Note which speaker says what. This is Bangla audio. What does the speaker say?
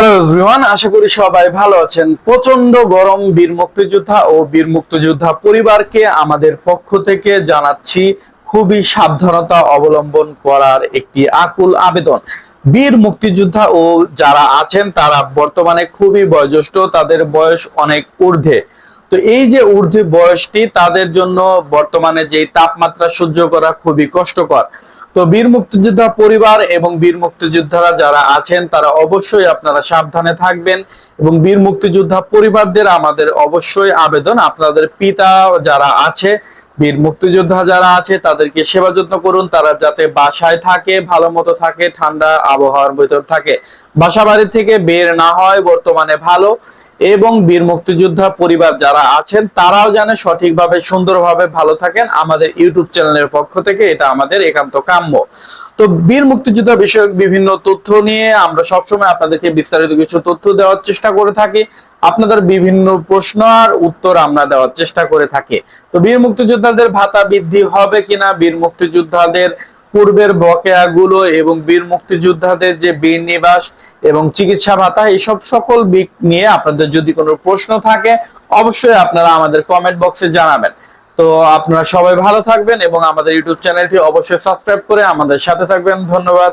Speaker 1: হ্যালো আশা করি সবাই ভালো আছেন। প্রচণ্ড গরম বীর মুক্তিযোদ্ধা ও বীর মুক্তিযোদ্ধা পরিবারকে আমাদের পক্ষ থেকে জানাচ্ছি খুবই সাবধানতা অবলম্বন করার একটি আকুল আবেদন। বীর মুক্তিযোদ্ধা ও যারা আছেন, তারা বর্তমানে খুবই বয়োজ্যেষ্ঠ, তাদের বয়স অনেক ঊর্ধ্বে। তো এই যে ঊর্ধ্বে বয়সটি, তাদের জন্য বর্তমানে যে তাপমাত্রা সহ্য করা খুবই কষ্টকর। তো বীর মুক্তিযোদ্ধা পরিবার এবং বীর মুক্তিযোদ্ধারা যারা আছেন, তারা অবশ্যই আপনারা সাবধানে থাকবেন এবং বীর মুক্তিযোদ্ধা পরিবারদের আমাদের অবশ্যই আবেদন। আপনাদের পিতা যারা আছে, বীর মুক্তিযোদ্ধা যারা আছে, তাদেরকে সেবা যত্ন করুন। তারা যাতে বাসায় থাকে, ভালো মতো থাকে, ঠান্ডা আবহাওয়ার ভিতর থাকে। বাসা বাড়ি থেকে বের না হয়, বর্তমানে ভালো। এবং বীর মুক্তিযোদ্ধা পরিবার যারা আছেন, তারাও যেন সঠিকভাবে, সুন্দরভাবে ভালো থাকেন আমাদের ইউটিউব চ্যানেলের পক্ষ থেকে, এটা আমাদের একান্ত কাম্য। তো বীর মুক্তিযোদ্ধা বিষয়ক বিভিন্ন তথ্য নিয়ে আমরা সবসময় আপনাদেরকে বিস্তারিত কিছু তথ্য দেওয়ার চেষ্টা করে থাকি। আপনাদের বিভিন্ন প্রশ্ন আর উত্তর আমরা দেওয়ার চেষ্টা করে থাকি। তো বীর মুক্তিযোদ্ধাদের ভাতা বৃদ্ধি হবে কিনা, বীর মুক্তিযোদ্ধাদের পূর্বের বকেয়াগুলো এবং বীর মুক্তিযোদ্ধাদের যে বীর নিবাস এবং চিকিৎসা ভাতা এইসব সকল দিক নিয়ে আপনাদের যদি কোনো প্রশ্ন থাকে, অবশ্যই আপনারা আমাদের কমেন্ট বক্সে জানাবেন। তো আপনারা সবাই ভালো থাকবেন এবং আমাদের ইউটিউব চ্যানেলটি অবশ্যই সাবস্ক্রাইব করে আমাদের সাথে থাকবেন। ধন্যবাদ।